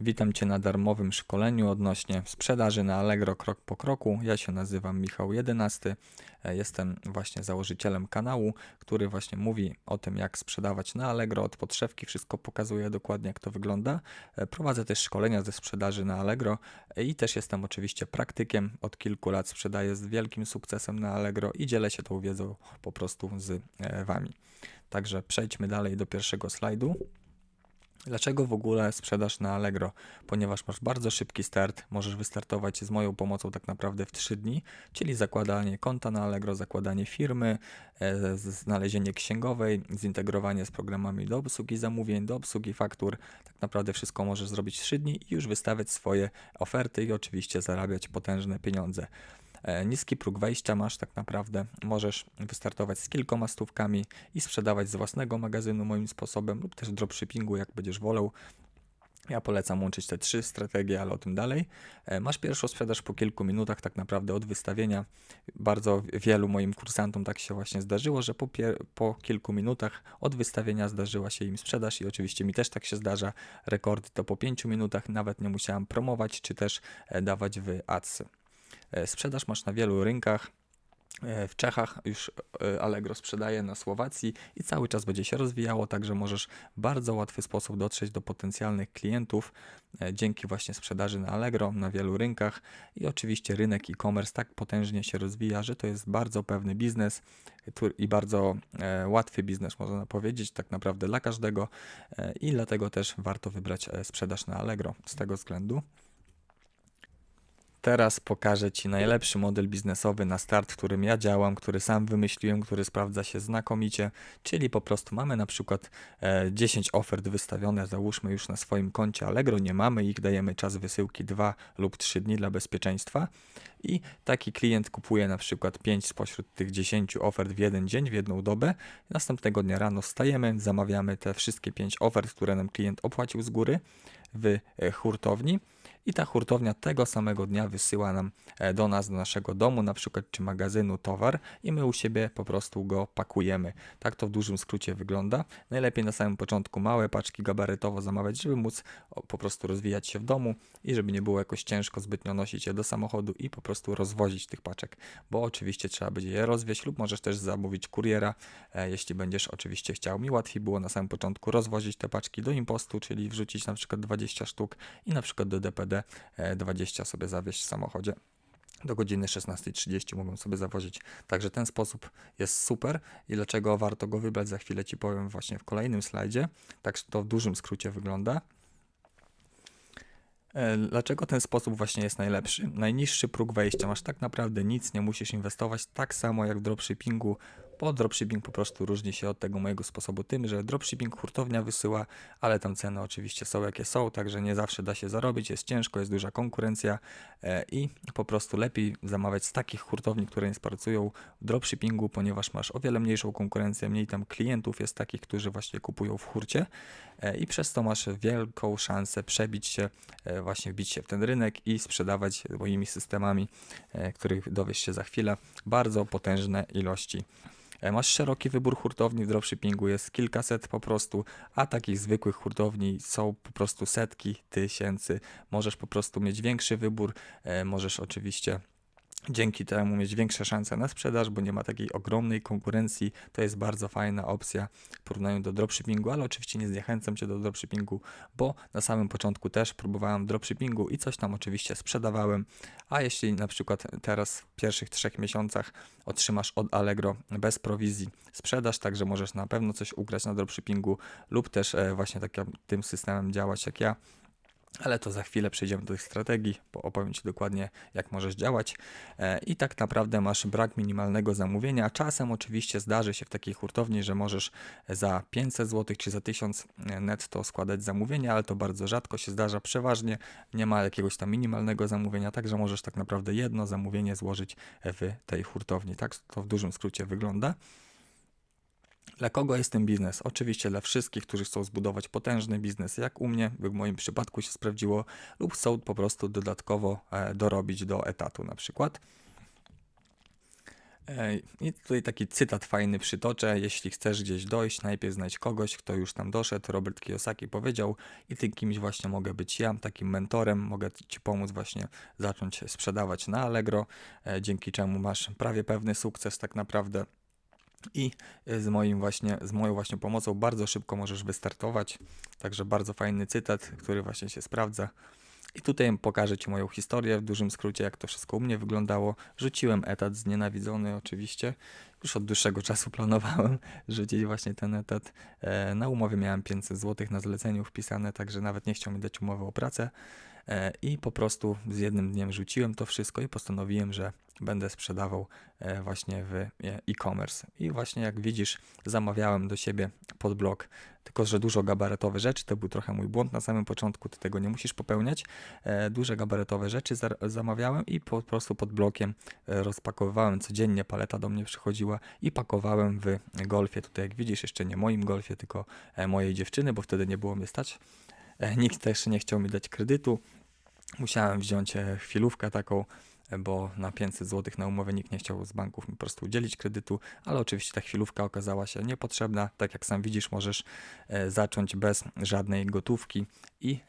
Witam Cię na darmowym szkoleniu odnośnie sprzedaży na Allegro krok po kroku. Ja się nazywam Michał 11. E, Jestem właśnie założycielem kanału, który właśnie mówi o tym, jak sprzedawać na Allegro od podszewki. Wszystko pokazuje dokładnie, jak to wygląda. E, Prowadzę też szkolenia ze sprzedaży na Allegro e, i też jestem oczywiście praktykiem. Od kilku lat sprzedaję z wielkim sukcesem na Allegro i dzielę się tą wiedzą po prostu z Wami. Także przejdźmy dalej do pierwszego slajdu. Dlaczego w ogóle sprzedaż na Allegro? Ponieważ masz bardzo szybki start, możesz wystartować z moją pomocą tak naprawdę w 3 dni, czyli zakładanie konta na Allegro, zakładanie firmy, e, znalezienie księgowej, zintegrowanie z programami do obsługi zamówień, do obsługi faktur. Tak naprawdę wszystko możesz zrobić w 3 dni i już wystawiać swoje oferty i oczywiście zarabiać potężne pieniądze. E, Niski próg wejścia masz tak naprawdę. Możesz wystartować z kilkoma stówkami i sprzedawać z własnego magazynu moim sposobem lub też dropshippingu, jak będziesz wolał. Ja polecam łączyć te trzy strategie, ale o tym dalej. E, Masz pierwszą sprzedaż po kilku minutach, tak naprawdę od wystawienia. Bardzo wielu moim kursantom tak się właśnie zdarzyło, że po, po kilku minutach od wystawienia zdarzyła się im sprzedaż i oczywiście mi też tak się zdarza. Rekordy to po pięciu minutach, nawet nie musiałem promować czy też e, dawać w adsy. E, Sprzedaż masz na wielu rynkach. E, W Czechach już e, Allegro sprzedaje na Słowacji i cały czas będzie się rozwijało, także możesz w bardzo łatwy sposób dotrzeć do potencjalnych klientów dzięki właśnie sprzedaży na Allegro na wielu rynkach i oczywiście rynek e-commerce tak potężnie się rozwija, że to jest bardzo pewny biznes i bardzo łatwy biznes można powiedzieć tak naprawdę dla każdego i dlatego też warto wybrać sprzedaż na Allegro z tego względu. Teraz pokażę Ci najlepszy model biznesowy na start, w którym ja działam, który sam wymyśliłem, który sprawdza się znakomicie, czyli po prostu mamy na przykład e, 10 ofert wystawione, załóżmy już na swoim koncie Allegro, nie mamy ich, dajemy czas wysyłki 2 lub 3 dni dla bezpieczeństwa. I taki klient kupuje na przykład 5 spośród tych 10 ofert w jeden dzień, w jedną dobę. Następnego dnia rano wstajemy, zamawiamy te wszystkie 5 ofert, które nam klient opłacił z góry w e, hurtowni i ta hurtownia tego samego dnia wysyła nam e, do nas, do naszego domu, na przykład czy magazynu towar i my u siebie po prostu go pakujemy. Tak to w dużym skrócie wygląda. Najlepiej na samym początku małe paczki gabarytowo zamawiać, żeby móc po prostu rozwijać się w domu i żeby nie było jakoś ciężko zbytnio nosić je do samochodu i po prostu rozwozić tych paczek, bo oczywiście trzeba będzie je rozwieźć lub możesz też zamówić kuriera, e, jeśli będziesz oczywiście chciał. Mi łatwiej było na samym początku rozwozić te paczki do impostu, czyli wrzucić na przykład 20 sztuk i na przykład do DPD e, 20 sobie zawieźć w samochodzie. Do godziny 16.30 mogą sobie zawozić. Także ten sposób jest super i dlaczego warto go wybrać, za chwilę Ci powiem właśnie w kolejnym slajdzie. Tak to w dużym skrócie wygląda. E, Dlaczego ten sposób właśnie jest najlepszy? Najniższy próg wejścia, masz tak naprawdę nic, nie musisz inwestować, tak samo jak w dropshippingu, bo dropshipping po prostu różni się od tego mojego sposobu. Tym, że dropshipping hurtownia wysyła, ale tam ceny oczywiście są jakie są, także nie zawsze da się zarobić, jest ciężko, jest duża konkurencja i po prostu lepiej zamawiać z takich hurtowni, które nie pracują w dropshippingu, ponieważ masz o wiele mniejszą konkurencję, mniej tam klientów jest takich, którzy właśnie kupują w hurcie e, i przez to masz wielką szansę przebić się, e, właśnie wbić się w ten rynek i sprzedawać moimi systemami, e, których dowiesz się za chwilę, bardzo potężne ilości. E, Masz szeroki wybór hurtowni w dropshippingu, jest kilkaset po prostu, a takich zwykłych hurtowni są po prostu setki tysięcy. Możesz po prostu mieć większy wybór, e, możesz oczywiście dzięki temu mieć większe szanse na sprzedaż, bo nie ma takiej ogromnej konkurencji. To jest bardzo fajna opcja w porównaniu do dropshippingu, ale oczywiście nie zniechęcam Cię do dropshippingu, bo na samym początku też próbowałem dropshippingu i coś tam oczywiście sprzedawałem, a jeśli na przykład teraz w pierwszych trzech miesiącach otrzymasz od Allegro bez prowizji sprzedaż, także możesz na pewno coś ugrać na dropshippingu lub też e, właśnie takim tym systemem działać jak ja, ale to za chwilę przejdziemy do tych strategii, bo opowiem Ci dokładnie, jak możesz działać. E, I tak naprawdę masz brak minimalnego zamówienia. Czasem oczywiście zdarzy się w takiej hurtowni, że możesz za 500 zł czy za 1000 netto składać zamówienia, ale to bardzo rzadko się zdarza. Przeważnie nie ma jakiegoś tam minimalnego zamówienia, także możesz tak naprawdę jedno zamówienie złożyć w tej hurtowni. Tak to w dużym skrócie wygląda. Dla kogo jest ten biznes? Oczywiście dla wszystkich, którzy chcą zbudować potężny biznes, jak u mnie, w moim przypadku się sprawdziło, lub chcą po prostu dodatkowo e, dorobić do etatu na przykład. E, I tutaj taki cytat fajny przytoczę. Jeśli chcesz gdzieś dojść, najpierw znajdź kogoś, kto już tam doszedł. Robert Kiyosaki powiedział i tym kimś właśnie mogę być ja, takim mentorem. Mogę Ci pomóc właśnie zacząć sprzedawać na Allegro, e, dzięki czemu masz prawie pewny sukces tak naprawdę. I z moim właśnie, z moją właśnie pomocą bardzo szybko możesz wystartować. Także bardzo fajny cytat, który właśnie się sprawdza. I tutaj pokażę Ci moją historię, w dużym skrócie, jak to wszystko u mnie wyglądało. Rzuciłem etat znienawidzony oczywiście. Już od dłuższego czasu planowałem rzucić właśnie ten etat. E, na umowie miałem 500 zł na zleceniu wpisane, także nawet nie chciał mi dać umowy o pracę. E, I po prostu z jednym dniem rzuciłem to wszystko i postanowiłem, że będę sprzedawał e, właśnie w e-commerce. I właśnie jak widzisz, zamawiałem do siebie pod blog, tylko że dużo gabarytowe rzeczy, to był trochę mój błąd na samym początku, ty tego nie musisz popełniać. Duże gabarytowe rzeczy zamawiałem i po prostu pod blokiem rozpakowywałem codziennie, paleta do mnie przychodziła i pakowałem w golfie. Tutaj jak widzisz, jeszcze nie moim golfie, tylko mojej dziewczyny, bo wtedy nie było mnie stać E, nikt też nie chciał mi dać kredytu. Musiałem wziąć e, chwilówkę taką, e, bo na 500 zł na umowę nikt nie chciał z banków mi po prostu udzielić kredytu, ale oczywiście ta chwilówka okazała się niepotrzebna. Tak jak sam widzisz, możesz zacząć bez żadnej gotówki i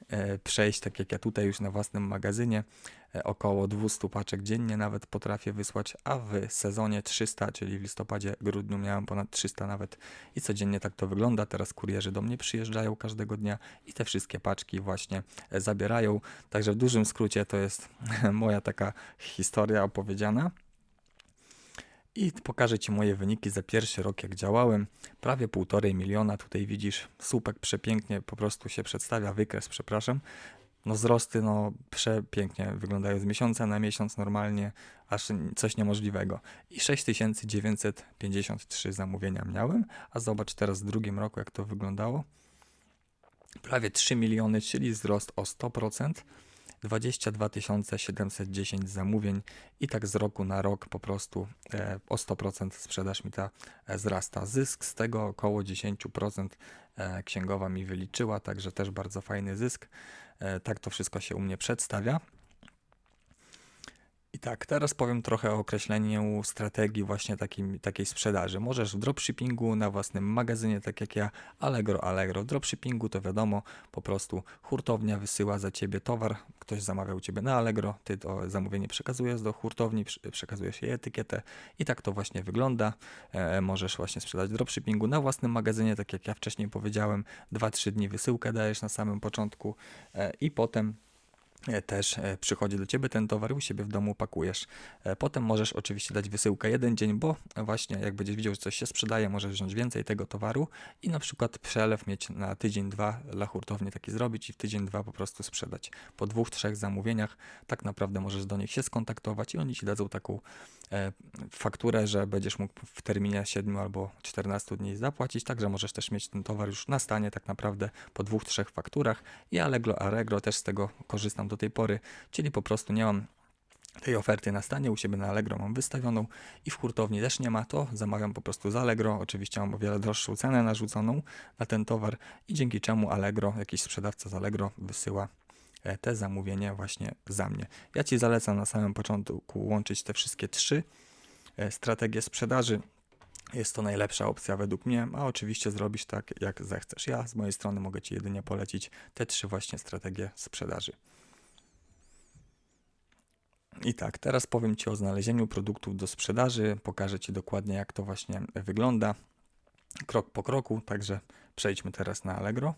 przejść, tak jak ja tutaj już na własnym magazynie, E, około 200 paczek dziennie nawet potrafię wysłać, a w sezonie 300, czyli w listopadzie, grudniu miałem ponad 300 nawet i codziennie tak to wygląda. Teraz kurierzy do mnie przyjeżdżają każdego dnia i te wszystkie paczki właśnie e, zabierają. Także w dużym skrócie to jest moja taka historia opowiedziana. I pokażę Ci moje wyniki za pierwszy rok, jak działałem. Prawie półtorej miliona. Tutaj widzisz, słupek przepięknie po prostu się przedstawia, wykres, przepraszam no wzrosty no przepięknie wyglądają z miesiąca na miesiąc normalnie, aż coś niemożliwego. I 6953 zamówienia miałem, a zobacz teraz w drugim roku jak to wyglądało. Prawie 3 miliony, czyli wzrost o 100%. 22 710 zamówień i tak z roku na rok po prostu e, o 100% sprzedaż mi ta e, wzrasta. Zysk z tego około 10% e, księgowa mi wyliczyła, także też bardzo fajny zysk. Tak to wszystko się u mnie przedstawia. I tak, teraz powiem trochę o określeniu strategii właśnie takim, takiej sprzedaży. Możesz w dropshippingu, na własnym magazynie, tak jak ja, Allegro, Allegro. W dropshippingu to wiadomo, po prostu hurtownia wysyła za ciebie towar, ktoś zamawiał ciebie na Allegro, ty to zamówienie przekazujesz do hurtowni, przekazujesz jej etykietę i tak to właśnie wygląda. E, możesz właśnie sprzedać w dropshippingu na własnym magazynie, tak jak ja wcześniej powiedziałem, 2-3 dni wysyłkę dajesz na samym początku e, i potem też e, przychodzi do ciebie ten towar u siebie w domu pakujesz. E, potem możesz oczywiście dać wysyłkę jeden dzień, bo właśnie jak będziesz widział, że coś się sprzedaje, możesz wziąć więcej tego towaru i na przykład przelew mieć na tydzień, dwa dla hurtowni taki zrobić i w tydzień, dwa po prostu sprzedać. Po dwóch, trzech zamówieniach tak naprawdę możesz do nich się skontaktować i oni ci dadzą taką e, fakturę, że będziesz mógł w terminie 7 albo 14 dni zapłacić, także możesz też mieć ten towar już na stanie tak naprawdę po dwóch, trzech fakturach. I Allegro, Allegro też z tego korzystam do tej pory, czyli po prostu nie mam tej oferty na stanie, u siebie na Allegro mam wystawioną i w hurtowni też nie ma, to zamawiam po prostu z Allegro, oczywiście mam o wiele droższą cenę narzuconą na ten towar i dzięki czemu Allegro, jakiś sprzedawca z Allegro wysyła e, te zamówienie właśnie za mnie. Ja Ci zalecam na samym początku łączyć te wszystkie trzy e, strategie sprzedaży. Jest to najlepsza opcja według mnie, a oczywiście zrobisz tak jak zechcesz. Ja z mojej strony mogę Ci jedynie polecić te trzy właśnie strategie sprzedaży. I tak, teraz powiem Ci o znalezieniu produktów do sprzedaży, pokażę Ci dokładnie jak to właśnie wygląda, krok po kroku, także przejdźmy teraz na Allegro.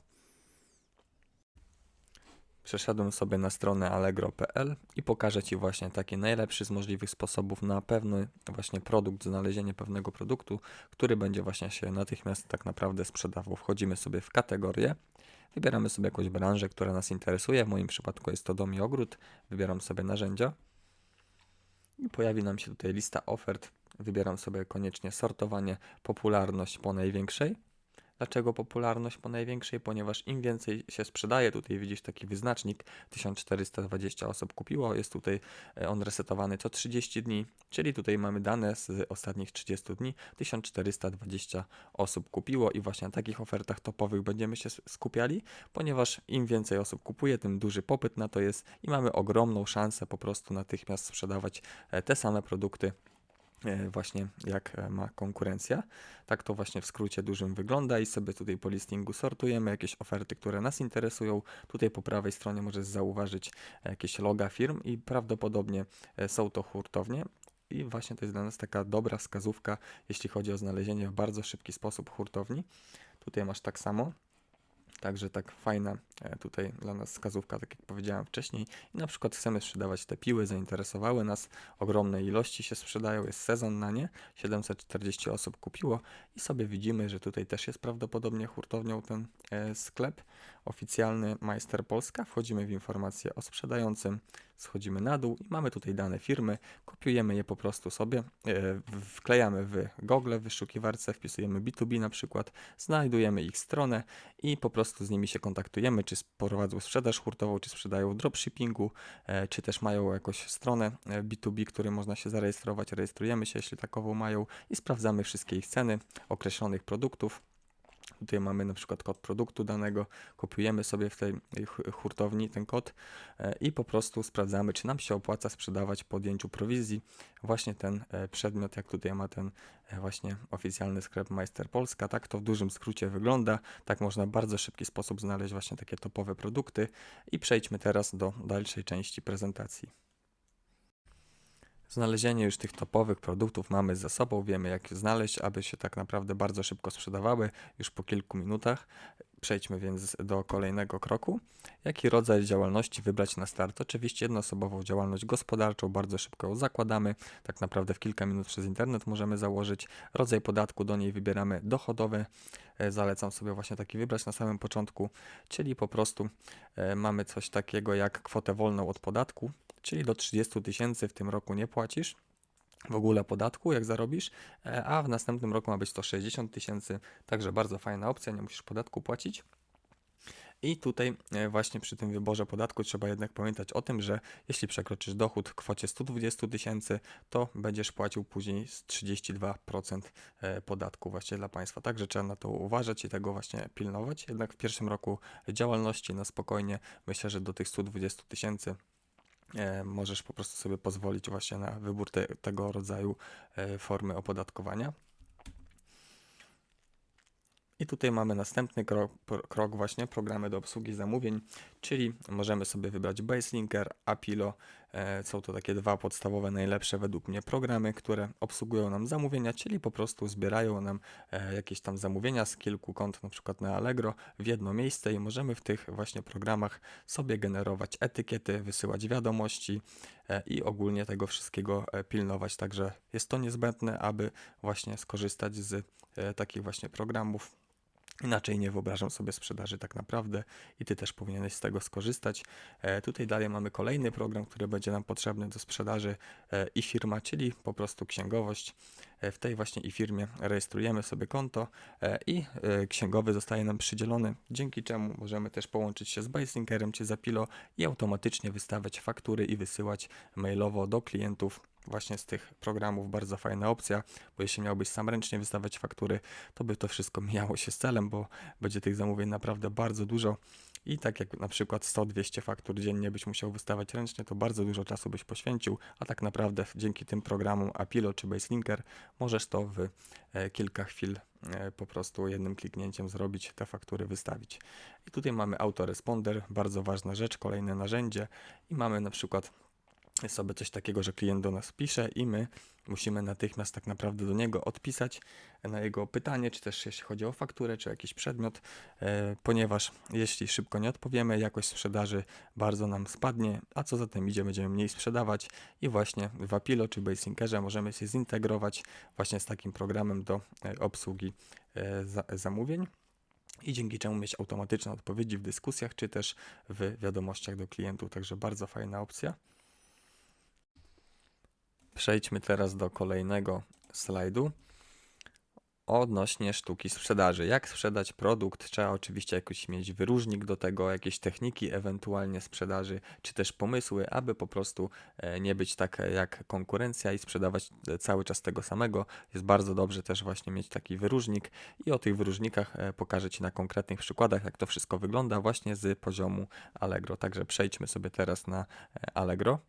Przeszedłem sobie na stronę allegro.pl i pokażę Ci właśnie taki najlepszy z możliwych sposobów na pewny właśnie produkt, znalezienie pewnego produktu, który będzie właśnie się natychmiast tak naprawdę sprzedawał. Wchodzimy sobie w kategorię, wybieramy sobie jakąś branżę, która nas interesuje, w moim przypadku jest to dom i ogród, wybieram sobie narzędzia i pojawi nam się tutaj lista ofert. Wybieram sobie koniecznie sortowanie, popularność po największej. Dlaczego popularność po największej? Ponieważ im więcej się sprzedaje, tutaj widzisz taki wyznacznik, 1420 osób kupiło, jest tutaj e, on resetowany co 30 dni, czyli tutaj mamy dane z ostatnich 30 dni, 1420 osób kupiło i właśnie na takich ofertach topowych będziemy się skupiali, ponieważ im więcej osób kupuje, tym duży popyt na to jest i mamy ogromną szansę po prostu natychmiast sprzedawać e, te same produkty właśnie jak e, ma konkurencja. Tak to właśnie w skrócie dużym wygląda i sobie tutaj po listingu sortujemy jakieś oferty, które nas interesują. Tutaj po prawej stronie możesz zauważyć jakieś loga firm i prawdopodobnie e, są to hurtownie. I właśnie to jest dla nas taka dobra wskazówka, jeśli chodzi o znalezienie w bardzo szybki sposób hurtowni. Tutaj masz tak samo. Także tak fajna e, tutaj dla nas wskazówka, tak jak powiedziałem wcześniej. I na przykład chcemy sprzedawać te piły, zainteresowały nas, ogromne ilości się sprzedają, jest sezon na nie, 740 osób kupiło i sobie widzimy, że tutaj też jest prawdopodobnie hurtownią ten e, sklep oficjalny Majster Polska. Wchodzimy w informacje o sprzedającym, schodzimy na dół i mamy tutaj dane firmy, kopiujemy je po prostu sobie, e, wklejamy w Google, w wyszukiwarce, wpisujemy B2B na przykład, znajdujemy ich stronę i po prostu z nimi się kontaktujemy, czy prowadzą sprzedaż hurtową, czy sprzedają dropshippingu, e, czy też mają jakąś stronę B2B, której można się zarejestrować, rejestrujemy się, jeśli takową mają i sprawdzamy wszystkie ich ceny określonych produktów. Tutaj mamy na przykład kod produktu danego, kopiujemy sobie w tej hurtowni ten kod e, i po prostu sprawdzamy, czy nam się opłaca sprzedawać po odjęciu prowizji właśnie ten e, przedmiot, jak tutaj ma ten e, właśnie oficjalny sklep Majster Polska. Tak to w dużym skrócie wygląda. Tak można w bardzo szybki sposób znaleźć właśnie takie topowe produkty i przejdźmy teraz do dalszej części prezentacji. Znalezienie już tych topowych produktów mamy za sobą, wiemy jak je znaleźć, aby się tak naprawdę bardzo szybko sprzedawały już po kilku minutach. Przejdźmy więc do kolejnego kroku. Jaki rodzaj działalności wybrać na start? Oczywiście jednoosobową działalność gospodarczą, bardzo szybko ją zakładamy. Tak naprawdę w kilka minut przez internet możemy założyć. Rodzaj podatku do niej wybieramy dochodowy. E, zalecam sobie właśnie taki wybrać na samym początku, czyli po prostu e, mamy coś takiego jak kwotę wolną od podatku czyli do 30 tysięcy w tym roku nie płacisz w ogóle podatku, jak zarobisz, e, a w następnym roku ma być 160 tysięcy, także bardzo fajna opcja, nie musisz podatku płacić. I tutaj e, właśnie przy tym wyborze podatku trzeba jednak pamiętać o tym, że jeśli przekroczysz dochód w kwocie 120 tysięcy, to będziesz płacił później 32% e, podatku właśnie dla państwa. Także trzeba na to uważać i tego właśnie pilnować. Jednak w pierwszym roku działalności na spokojnie myślę, że do tych 120 tysięcy możesz po prostu sobie pozwolić właśnie na wybór te, tego rodzaju e, formy opodatkowania. I tutaj mamy następny krok, krok, właśnie programy do obsługi zamówień, czyli możemy sobie wybrać Baselinker, Apilo. E, są to takie dwa podstawowe, najlepsze według mnie programy, które obsługują nam zamówienia, czyli po prostu zbierają nam e, jakieś tam zamówienia z kilku kont, na przykład na Allegro, w jedno miejsce i możemy w tych właśnie programach sobie generować etykiety, wysyłać wiadomości e, i ogólnie tego wszystkiego pilnować. Także jest to niezbędne, aby właśnie skorzystać z takich właśnie programów Inaczej nie wyobrażam sobie sprzedaży tak naprawdę i Ty też powinieneś z tego skorzystać. E, tutaj dalej mamy kolejny program, który będzie nam potrzebny do sprzedaży e, i firma, czyli po prostu księgowość. E, w tej właśnie i firmie rejestrujemy sobie konto e, i e, księgowy zostaje nam przydzielony, dzięki czemu możemy też połączyć się z Baselinkerem czy Zapilo i automatycznie wystawiać faktury i wysyłać mailowo do klientów właśnie z tych programów. Bardzo fajna opcja, bo jeśli miałbyś sam ręcznie wystawiać faktury, to by to wszystko mijało się z celem, bo będzie tych zamówień naprawdę bardzo dużo i tak jak na przykład 100-200 faktur dziennie byś musiał wystawiać ręcznie, to bardzo dużo czasu byś poświęcił, a tak naprawdę dzięki tym programom Apilo czy Baselinker możesz to w e, kilka chwil e, po prostu jednym kliknięciem zrobić, te faktury wystawić. I tutaj mamy autoresponder, bardzo ważna rzecz, kolejne narzędzie i mamy na przykład sobie coś takiego, że klient do nas pisze i my musimy natychmiast tak naprawdę do niego odpisać na jego pytanie, czy też jeśli chodzi o fakturę, czy jakiś przedmiot, e, ponieważ jeśli szybko nie odpowiemy, jakość sprzedaży bardzo nam spadnie, a co za tym idzie, będziemy mniej sprzedawać i właśnie w Apilo czy Basinkerze możemy się zintegrować właśnie z takim programem do e, obsługi e, za, zamówień i dzięki czemu mieć automatyczne odpowiedzi w dyskusjach, czy też w wiadomościach do klientów, także bardzo fajna opcja. Przejdźmy teraz do kolejnego slajdu odnośnie sztuki sprzedaży. Jak sprzedać produkt? Trzeba oczywiście jakiś mieć wyróżnik do tego, jakieś techniki ewentualnie sprzedaży, czy też pomysły, aby po prostu e, nie być tak jak konkurencja i sprzedawać e, cały czas tego samego. Jest bardzo dobrze też właśnie mieć taki wyróżnik i o tych wyróżnikach e, pokażę Ci na konkretnych przykładach, jak to wszystko wygląda właśnie z poziomu Allegro. Także przejdźmy sobie teraz na Allegro.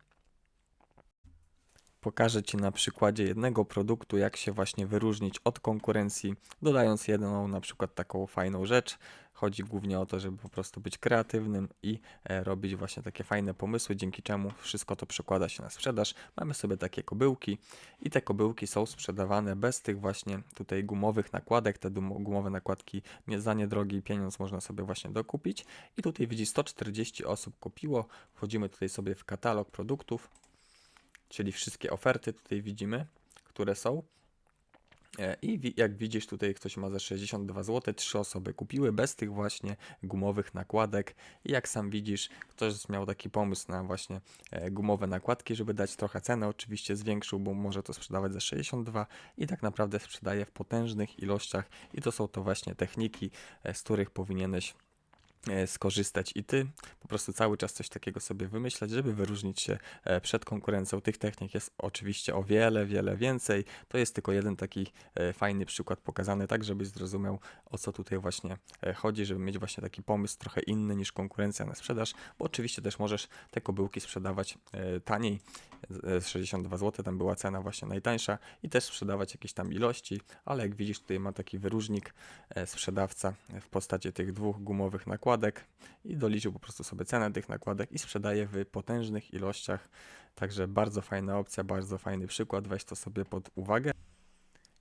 Pokażę Ci na przykładzie jednego produktu, jak się właśnie wyróżnić od konkurencji, dodając jedną na przykład taką fajną rzecz. Chodzi głównie o to, żeby po prostu być kreatywnym i e, robić właśnie takie fajne pomysły, dzięki czemu wszystko to przekłada się na sprzedaż. Mamy sobie takie kobyłki i te kobyłki są sprzedawane bez tych właśnie tutaj gumowych nakładek. Te gumowe nakładki za niedrogi pieniądz można sobie właśnie dokupić. I tutaj widzisz 140 osób kupiło. Wchodzimy tutaj sobie w katalog produktów czyli wszystkie oferty tutaj widzimy, które są. E, I jak widzisz, tutaj ktoś ma za 62 zł, trzy osoby kupiły bez tych właśnie gumowych nakładek. I jak sam widzisz, ktoś miał taki pomysł na właśnie e, gumowe nakładki, żeby dać trochę cenę. Oczywiście zwiększył, bo może to sprzedawać za 62 i tak naprawdę sprzedaje w potężnych ilościach. I to są to właśnie techniki, e, z których powinieneś skorzystać i ty po prostu cały czas coś takiego sobie wymyślać, żeby wyróżnić się e, przed konkurencją. Tych technik jest oczywiście o wiele, wiele więcej. To jest tylko jeden taki e, fajny przykład pokazany, tak żebyś zrozumiał o co tutaj właśnie e, chodzi, żeby mieć właśnie taki pomysł trochę inny niż konkurencja na sprzedaż, bo oczywiście też możesz te kobyłki sprzedawać e, taniej, e, 62 zł, tam była cena właśnie najtańsza i też sprzedawać jakieś tam ilości, ale jak widzisz tutaj ma taki wyróżnik e, sprzedawca w postaci tych dwóch gumowych nakładek i doliczył po prostu sobie cenę tych nakładek i sprzedaje w potężnych ilościach. Także bardzo fajna opcja, bardzo fajny przykład, weź to sobie pod uwagę.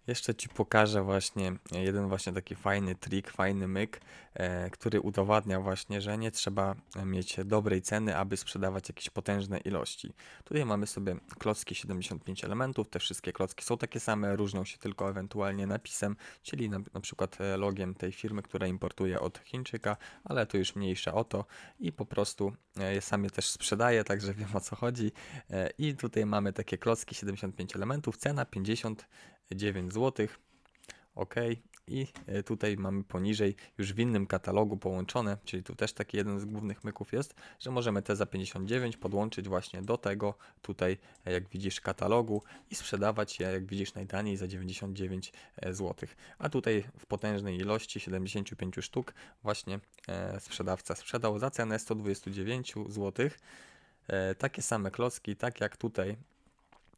Jeszcze Ci pokażę właśnie jeden właśnie taki fajny trik, fajny myk, e, który udowadnia właśnie, że nie trzeba mieć dobrej ceny, aby sprzedawać jakieś potężne ilości. Tutaj mamy sobie klocki 75 elementów, te wszystkie klocki są takie same, różnią się tylko ewentualnie napisem, czyli na, na przykład e, logiem tej firmy, która importuje od Chińczyka, ale to już mniejsza o to i po prostu e, je sam je też sprzedaję, także wiem o co chodzi. I tutaj mamy takie klocki 75 elementów, cena 59 zł. OK. I e, tutaj mamy poniżej już w innym katalogu połączone, czyli tu też taki jeden z głównych myków jest, że możemy te za 59 podłączyć właśnie do tego tutaj, e, jak widzisz, katalogu i sprzedawać je, jak widzisz, najtaniej za 99 zł. A tutaj w potężnej ilości 75 sztuk właśnie e, sprzedawca sprzedał za cenę 129 zł. E, takie same klocki, tak jak tutaj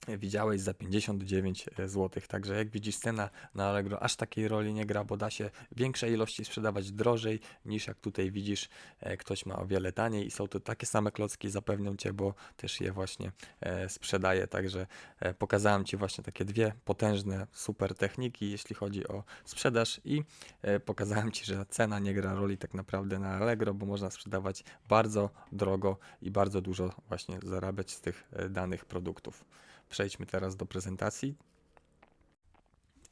widziałeś za 59 zł. Także jak widzisz, cena na Allegro aż takiej roli nie gra, bo da się większe ilości sprzedawać drożej niż jak tutaj widzisz, e, ktoś ma o wiele taniej i są to takie same klocki, zapewniam Cię, bo też je właśnie e, sprzedaję. Także e, pokazałem Ci właśnie takie dwie potężne, super techniki, jeśli chodzi o sprzedaż i e, pokazałem Ci, że cena nie gra roli tak naprawdę na Allegro, bo można sprzedawać bardzo drogo i bardzo dużo właśnie zarabiać z tych e, danych produktów. Przejdźmy teraz do prezentacji.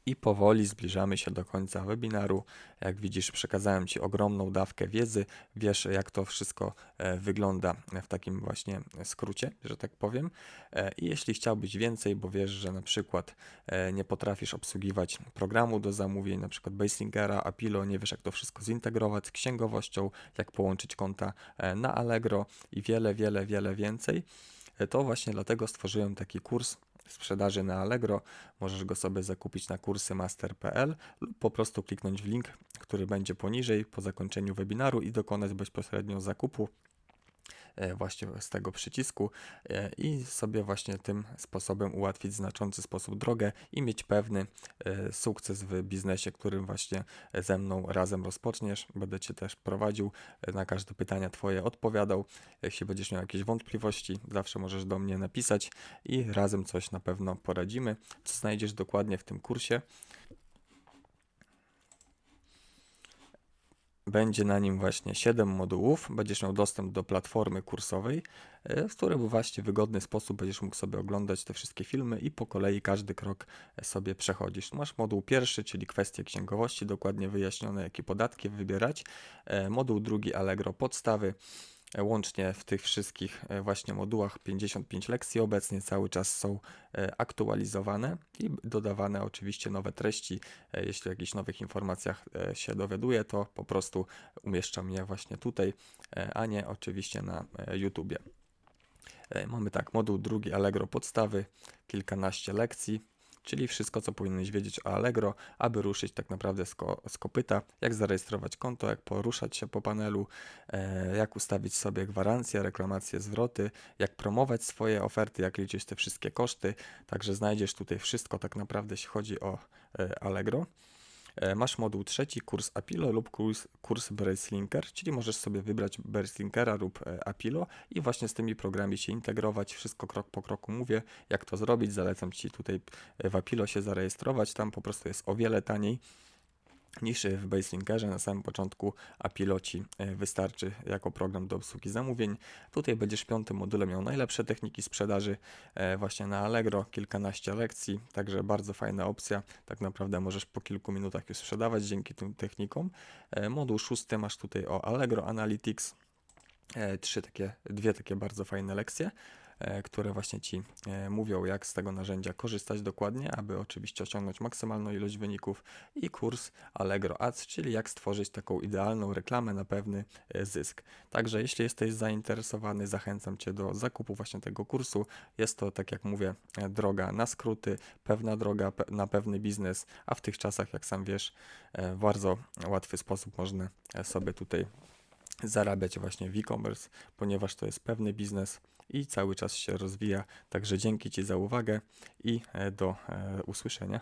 I powoli zbliżamy się do końca webinaru. Jak widzisz, przekazałem Ci ogromną dawkę wiedzy. Wiesz, jak to wszystko e, wygląda w takim właśnie skrócie, że tak powiem. E, I jeśli chciałbyś więcej, bo wiesz, że na przykład e, nie potrafisz obsługiwać programu do zamówień, na przykład Baselingera, Apilo, nie wiesz, jak to wszystko zintegrować z księgowością, jak połączyć konta na Allegro i wiele, wiele, wiele więcej, to właśnie dlatego stworzyłem taki kurs sprzedaży na Allegro. Możesz go sobie zakupić na kursy.master.pl lub po prostu kliknąć w link, który będzie poniżej po zakończeniu webinaru i dokonać bezpośrednio zakupu właśnie z tego przycisku e, i sobie właśnie tym sposobem ułatwić w znaczący sposób drogę i mieć pewny e, sukces w biznesie, którym właśnie ze mną razem rozpoczniesz. Będę Cię też prowadził, e, na każde pytania Twoje odpowiadał. Jeśli będziesz miał jakieś wątpliwości, zawsze możesz do mnie napisać i razem coś na pewno poradzimy. Co znajdziesz dokładnie w tym kursie? Będzie na nim właśnie 7 modułów. Będziesz miał dostęp do platformy kursowej, e, w której w właśnie wygodny sposób będziesz mógł sobie oglądać te wszystkie filmy i po kolei każdy krok e, sobie przechodzisz. Masz moduł pierwszy, czyli kwestie księgowości, dokładnie wyjaśnione, jakie podatki wybierać. E, Moduł drugi Allegro podstawy. E, Łącznie w tych wszystkich e, właśnie modułach 55 lekcji obecnie cały czas są e, aktualizowane i dodawane oczywiście nowe treści. Jeśli o jakichś nowych informacjach się dowiaduję, to po prostu umieszczam je właśnie tutaj, a nie oczywiście na YouTubie. Mamy tak, moduł drugi Allegro podstawy, kilkanaście lekcji, czyli wszystko, co powinieneś wiedzieć o Allegro, aby ruszyć tak naprawdę z, ko- z kopyta, jak zarejestrować konto, jak poruszać się po panelu, e, jak ustawić sobie gwarancje, reklamacje, zwroty, jak promować swoje oferty, jak liczyć te wszystkie koszty. Także znajdziesz tutaj wszystko tak naprawdę, jeśli chodzi o e, Allegro. E, Masz moduł trzeci, kurs Apilo lub kurs, kurs Bracelinker, czyli możesz sobie wybrać Bracelinkera lub e, Apilo i właśnie z tymi programami się integrować. Wszystko krok po kroku mówię, jak to zrobić. Zalecam Ci tutaj e, w Apilo się zarejestrować. Tam po prostu jest o wiele taniej niż w Baselinkerze. Na samym początku Apilo Ci e, wystarczy jako program do obsługi zamówień. Tutaj będziesz w piątym module miał najlepsze techniki sprzedaży e, właśnie na Allegro, kilkanaście lekcji, także bardzo fajna opcja. Tak naprawdę możesz po kilku minutach już sprzedawać dzięki tym technikom. E, Moduł szósty masz tutaj o Allegro Analytics. E, Trzy takie, dwie takie bardzo fajne lekcje, e, które właśnie Ci e, mówią, jak z tego narzędzia korzystać dokładnie, aby oczywiście osiągnąć maksymalną ilość wyników i kurs Allegro Ads, czyli jak stworzyć taką idealną reklamę na pewny e, zysk. Także jeśli jesteś zainteresowany, zachęcam Cię do zakupu właśnie tego kursu. Jest to, tak jak mówię, e, droga na skróty, pewna droga na pewny biznes, a w tych czasach, jak sam wiesz, e, w bardzo łatwy sposób można e, sobie tutaj zarabiać właśnie w e-commerce, ponieważ to jest pewny biznes i cały czas się rozwija. Także dzięki Ci za uwagę i e, do e, usłyszenia.